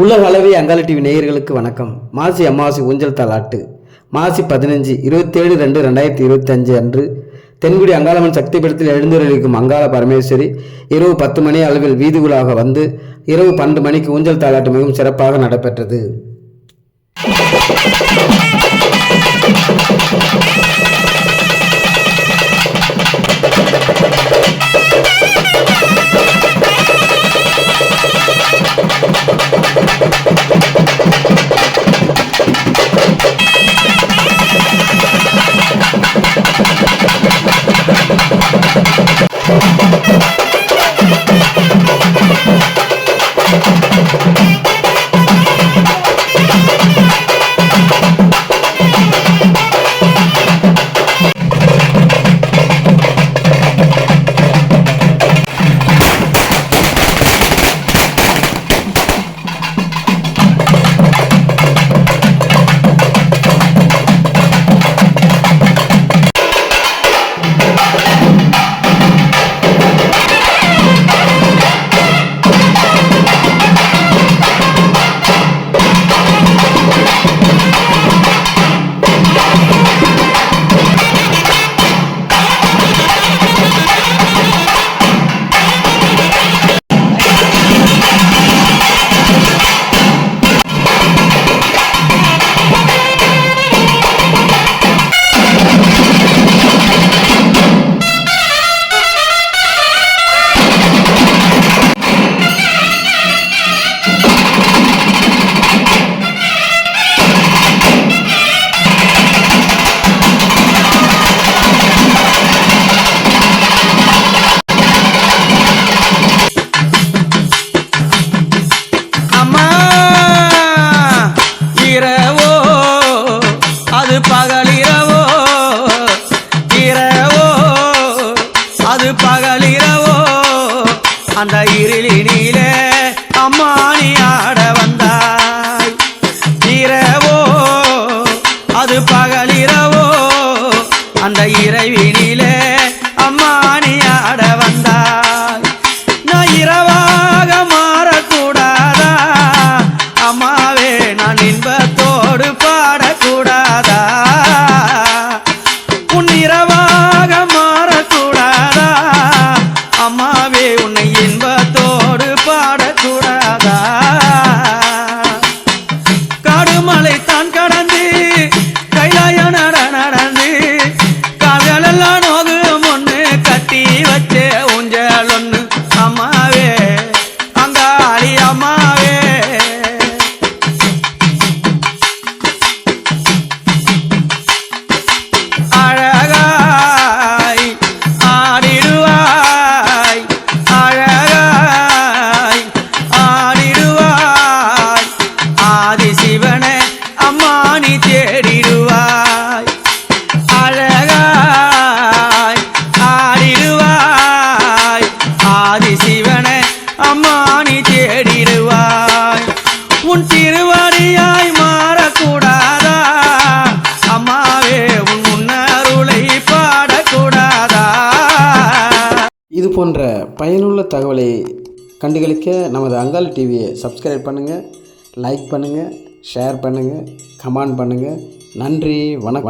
உலக அளவை அங்காள டிவி நேயர்களுக்கு வணக்கம். மாசி அமாவாசை ஊஞ்சல் தாலாட்டு மாசி பதினஞ்சு இருபத்தேழு ரெண்டு ரெண்டாயிரத்தி இருபத்தஞ்சு அன்று தென்குடி அங்காளம்மன் சக்தி பீடத்தில் எழுந்துரைக்கும் அங்காள பரமேஸ்வரி இரவு பத்து மணி அளவில் வீதிகளாக வந்து இரவு பன்னெண்டு மணிக்கு ஊஞ்சல் தாலாட்டு மிகவும் சிறப்பாக நடைபெற்றது. இரவோ அது பகலிரவோ? இரவோ அது பகலிரவோ? அந்த இருளினிலே அம்மா நீ ஆட வந்தாய். இரவோ அது பகலிரவோ? அந்த இர இது போன்ற பயனுள்ள தகவலை கண்டுகளிக்க நமது அங்காள் டிவியை சப்ஸ்கிரைப் பண்ணுங்கள் லைக் பண்ணுங்கள் ஷேர் பண்ணுங்கள் கமெண்ட் பண்ணுங்கள் நன்றி வணக்கம்.